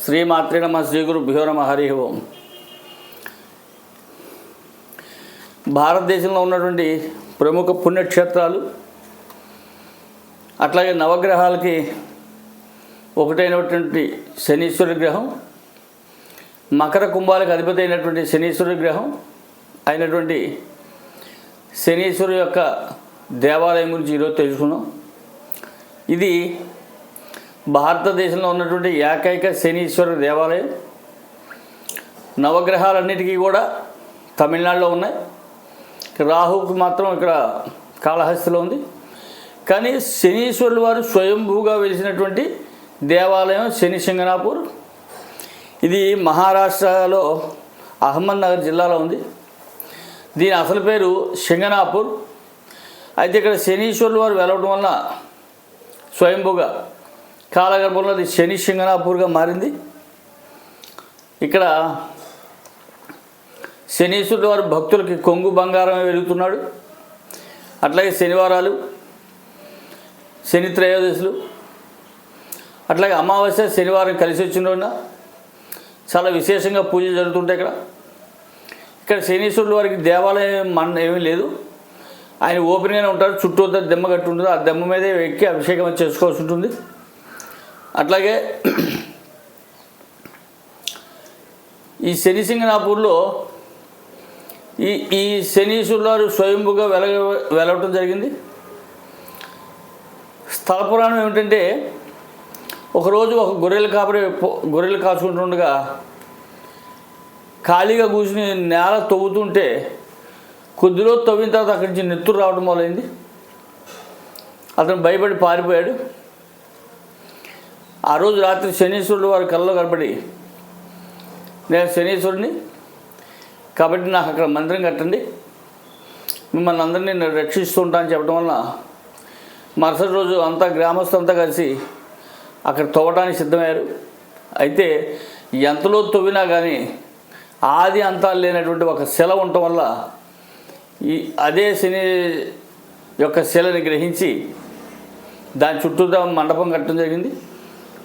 శ్రీమాత్రి నమ శ్రీ గురుభ్యో నమ హరి ఓం. భారతదేశంలో ఉన్నటువంటి ప్రముఖ పుణ్యక్షేత్రాలు అట్లాగే నవగ్రహాలకి ఒకటైనటువంటి శనీశ్వరి గ్రహం మకర కుంభాలకు అధిపతి అయినటువంటి శనీశ్వరి గ్రహం అయినటువంటి శనీశ్వరు యొక్క దేవాలయం గురించి ఈరోజు తెలుసుకున్నాం ఇది భారతదేశంలో ఉన్నటువంటి ఏకైక శనీశ్వర దేవాలయం. నవగ్రహాలన్నిటికీ కూడా తమిళనాడులో ఉన్నాయి. రాహుకు మాత్రం ఇక్కడ కాళహస్తిలో ఉంది. కానీ శనీశ్వరులు వారు స్వయంభూగా వెలిసినటువంటి దేవాలయం శని సింగనాపూర్ ఇది మహారాష్ట్రలో అహ్మద్నగర్ జిల్లాలో ఉంది. దీని అసలు పేరు సింగనాపూర్ అయితే ఇక్కడ శనీశ్వరులు వారు వెళ్ళడం వలన స్వయంభూగా కాలగర్భంలో అది శని సింగనాపూర్గా మారింది. ఇక్కడ శనీశ్వరుడు వారు భక్తులకి కొంగు బంగారమే వెలుగుతున్నాడు. అట్లాగే శనివారాలు శని త్రయోదశులు అట్లాగే అమావాస్య శనివారం కలిసి వచ్చిన రోజున చాలా విశేషంగా పూజలు జరుగుతుంటాయి ఇక్కడ. ఇక్కడ శనీశ్వరుడు వారికి దేవాలయం మన ఏమీ లేదు. ఆయన ఓపెన్గానే ఉంటారు. చుట్టూ దెమ్మ కట్టి ఉంటుంది. ఆ దెమ్మ మీదే ఎక్కి అభిషేకం చేసుకోవాల్సి ఉంటుంది. అట్లాగే ఈ శనిసింగనాపూర్లో ఈ ఈ శనీశ్వరులు స్వయంభుగా వెలగ వెలవటం జరిగింది. స్థల పురాణం ఏమిటంటే ఒకరోజు ఒక గొర్రెల కాపరి గొర్రెలు కాచుకుంటుండగా ఖాళీగా కూర్చుని నేల తవ్వుతుంటే కొద్దిలో తవ్విన తర్వాత అక్కడి నుంచి నెత్తురు రావడం మొదలైంది. అతను భయపడి పారిపోయాడు. ఆ రోజు రాత్రి శనీశ్వరుడు వారి కళ్ళలో కనపడి నేను శనీశ్వరుడిని కాబట్టి నాకు అక్కడ మందిరం కట్టండి. మిమ్మల్ని అందరినీ నేను రక్షిస్తూ అని చెప్పడం వల్ల మరుసటి రోజు అంతా గ్రామస్తులంతా కలిసి అక్కడ తవ్వడానికి సిద్ధమయ్యారు. అయితే ఎంతలో తవ్వినా కానీ ఆది అంతాలు లేనటువంటి ఒక శిల ఉండటం వల్ల ఈ అదే శని యొక్క శిలని గ్రహించి దాని చుట్టూ మండపం కట్టడం జరిగింది.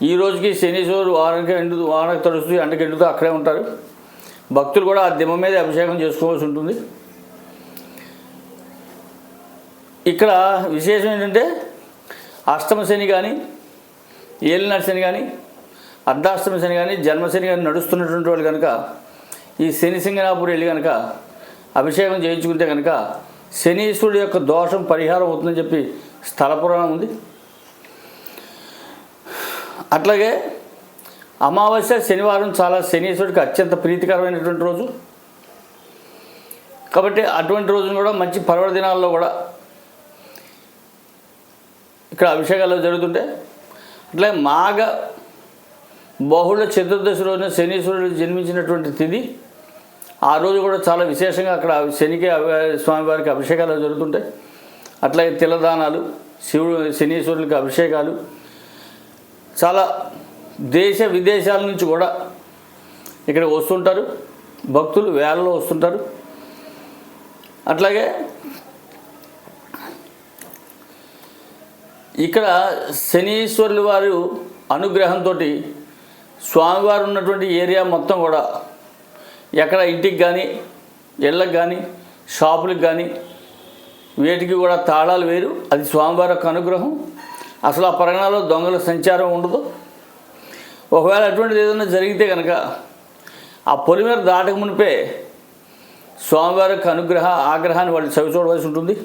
ఈ రోజుకి శనీశ్వరుడు వారానికి ఎండు వారానికి తడుస్తూ ఎండకి ఎండుతూ అక్కడే ఉంటారు. భక్తులు కూడా ఆ దిమ్మ మీద అభిషేకం చేసుకోవాల్సి ఉంటుంది. ఇక్కడ విశేషం ఏంటంటే అష్టమ శని కానీ ఏలినాటి శని కానీ అర్ధాష్టమ శని కానీ జన్మశని కానీ నడుస్తున్నటువంటి వాళ్ళు కనుక ఈ శని సింగనాపూర్ వెళ్ళి కనుక అభిషేకం చేయించుకుంటే కనుక శనీశ్వరుడు యొక్క దోషం పరిహారం అవుతుందని చెప్పి స్థల పురాణం ఉంది. అట్లాగే అమావాస్య శనివారం చాలా శనీశ్వరుడికి అత్యంత ప్రీతికరమైనటువంటి రోజు. కాబట్టి అటువంటి రోజును కూడా మంచి పర్వదినాల్లో కూడా ఇక్కడ అభిషేకాలు జరుగుతుంటే అట్లాగే మాఘ బహుళ చతుర్దశి రోజున శనీశ్వరుడు జన్మించినటువంటి తిథి ఆ రోజు కూడా చాలా విశేషంగా అక్కడ శనికి స్వామివారికి అభిషేకాలు జరుగుతుంటాయి. అట్లాగే తిలదానాలు శివుడు శనీశ్వరునికి అభిషేకాలు చాలా దేశ విదేశాల నుంచి కూడా ఇక్కడ వస్తుంటారు. భక్తులు వేలలో వస్తుంటారు. అట్లాగే ఇక్కడ శనీశ్వరులు వారు అనుగ్రహంతో స్వామివారు ఉన్నటువంటి ఏరియా మొత్తం కూడా ఎక్కడ ఇంటికి కానీ ఇళ్ళకి కానీ షాపులకు కానీ వేటికి కూడా తాళాలు వేరు. అది స్వామివారి యొక్క అనుగ్రహం. అసలు ఆ పరగణాలో దొంగల సంచారం ఉండదు. ఒకవేళ అటువంటిది ఏదైనా జరిగితే కనుక ఆ పొలిమేర దాటక మునిపే స్వామివారి యొక్క అనుగ్రహ ఆగ్రహాన్ని వాళ్ళు చవి చూడవలసి ఉంటుంది.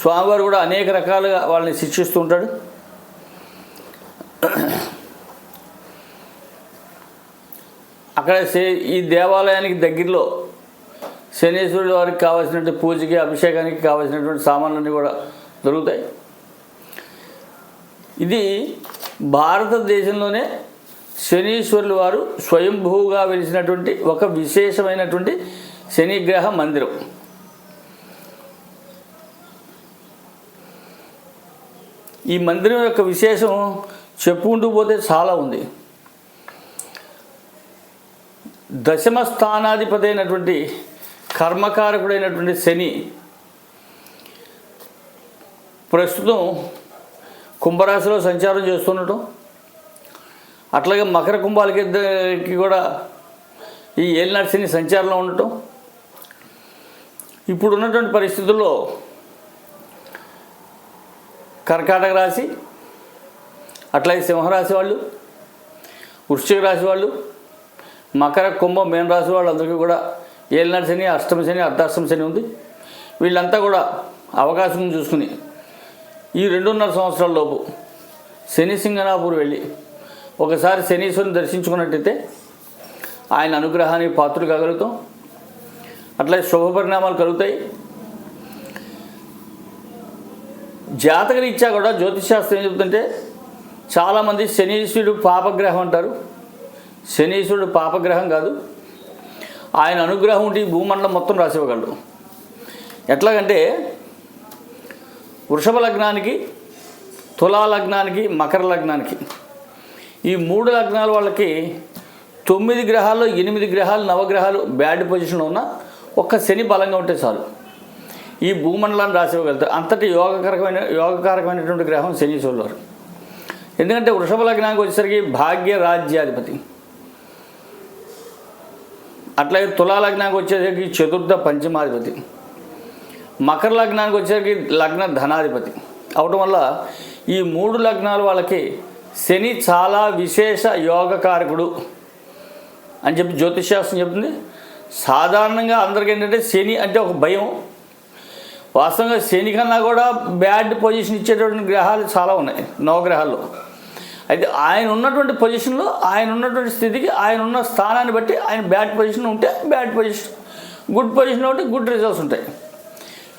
స్వామివారు కూడా అనేక రకాలుగా వాళ్ళని శిక్షిస్తూ ఉంటాడు. అక్కడ ఈ దేవాలయానికి దగ్గరలో శనీశ్వరుడు వారికి కావాల్సినటువంటి పూజకి అభిషేకానికి కావాల్సినటువంటి సామాన్లన్నీ కూడా దొరుకుతాయి. ఇది భారతదేశంలోనే శనీశ్వరులు వారు స్వయంభూగా వెలిసినటువంటి ఒక విశేషమైనటువంటి శనిగ్రహ మందిరం. ఈ మందిరం యొక్క విశేషం చెప్పుకుంటూ పోతే చాలా ఉంది. దశమ స్థానాధిపతి అయినటువంటి కర్మకారకుడైనటువంటి శని ప్రస్తుతం కుంభరాశిలో సంచారం చేస్తుండటం. అట్లాగే మకర కుంభాలకి ఇద్దరికి కూడా ఈ ఏలినాటి సంచారంలో ఉండటం. ఇప్పుడు ఉన్నటువంటి పరిస్థితుల్లో కర్కాటక రాశి అట్లాగే సింహరాశి వాళ్ళు వృశ్చిక రాశి వాళ్ళు మకర కుంభ మేన రాశి వాళ్ళందరికీ కూడా ఏలినాటి శని అష్టమ శని అర్ధాష్టమ శని ఉంది. వీళ్ళంతా కూడా అవకాశం చూసుకుని ఈ రెండున్నర సంవత్సరాల లోపు శని సింగనాపూర్ వెళ్ళి ఒకసారి శనీశ్వరుని దర్శించుకున్నట్టయితే ఆయన అనుగ్రహానికి పాత్రులు కాగలుగుతాం. అట్లా శుభ పరిణామాలు కలుగుతాయి. జాతక రీత్యా కూడా జ్యోతిషాస్త్రం ఏం చెబుతుంటే చాలామంది శనీశ్వరుడు పాపగ్రహం అంటారు. శనీశ్వరుడు పాపగ్రహం కాదు. ఆయన అనుగ్రహం ఉంటే ఈ భూమండలం మొత్తం రాసివ్వగలడు ఎట్లాగంటే వృషభ లగ్నానికి తులా లగ్నానికి మకర లగ్నానికి. ఈ మూడు లగ్నాల వాళ్ళకి తొమ్మిది గ్రహాల్లో ఎనిమిది గ్రహాలు నవగ్రహాలు బ్యాడ్ పొజిషన్లో ఉన్న ఒక్క శని బలంగా ఉంటే చాలు. ఈ భూమండలాన్ని రాసివ్వగలుగుతారు అంతటి యోగకరకమైన యోగకారకమైనటువంటి గ్రహం శని చూడవారు ఎందుకంటే వృషభ లగ్నానికి వచ్చేసరికి భాగ్య రాజ్యాధిపతి. అట్లాగే తులా లగ్నానికి వచ్చేసరికి చతుర్థ పంచమాధిపతి. మకర లగ్నానికి వచ్చేసరికి లగ్న ధనాధిపతి. అవటం వల్ల ఈ మూడు లగ్నాలు వాళ్ళకి శని చాలా విశేష యోగకారకుడు అని చెప్పి జ్యోతిష్శాస్త్రం చెప్తుంది. సాధారణంగా అందరికీ ఏంటంటే శని అంటే ఒక భయం. వాస్తవంగా శని కన్నా కూడా బ్యాడ్ పొజిషన్ ఇచ్చేటువంటి గ్రహాలు చాలా ఉన్నాయి నవగ్రహాల్లో. అయితే ఆయన ఉన్నటువంటి పొజిషన్లో ఆయన ఉన్నటువంటి స్థితికి ఆయన ఉన్న స్థానాన్ని బట్టి ఆయన బ్యాడ్ పొజిషన్ ఉంటే బ్యాడ్ పొజిషన్ గుడ్ పొజిషన్ ఉంటే గుడ్ రిజల్ట్స్ ఉంటాయి.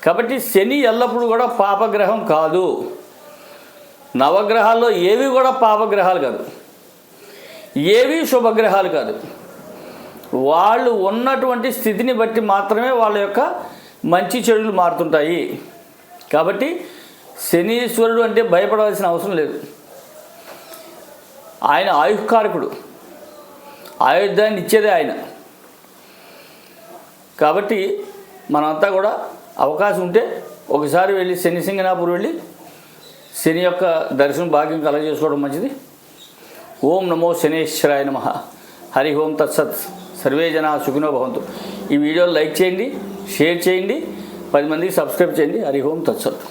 కాబట్టి శని ఎల్లప్పుడూ కూడా పాపగ్రహం కాదు. నవగ్రహాల్లో ఏవి కూడా పాపగ్రహాలు కాదు. ఏవి శుభగ్రహాలు కాదు. వాళ్ళు ఉన్నటువంటి స్థితిని బట్టి మాత్రమే వాళ్ళ యొక్క మంచి చెడులు మారుతుంటాయి. కాబట్టి శనీశ్వరుడు అంటే భయపడవలసిన అవసరం లేదు. ఆయన ఆయుష్కారకుడు. ఆయుధాన్ని ఇచ్చేదే ఆయన. కాబట్టి మనమంతా కూడా అవకాశం ఉంటే ఒకసారి వెళ్ళి శని సింగనాపూర్ వెళ్ళి శని యొక్క దర్శనం భాగ్యం కలగజేసుకోవడం మంచిది. ఓం నమో శనేశ్వరాయ నమ. హరి ఓం తత్సత్. సర్వే జన సుఖినో భవంతు. ఈ వీడియోని లైక్ చేయండి షేర్ చేయండి పది మందికి సబ్స్క్రైబ్ చేయండి. హరి ఓం తత్సత్.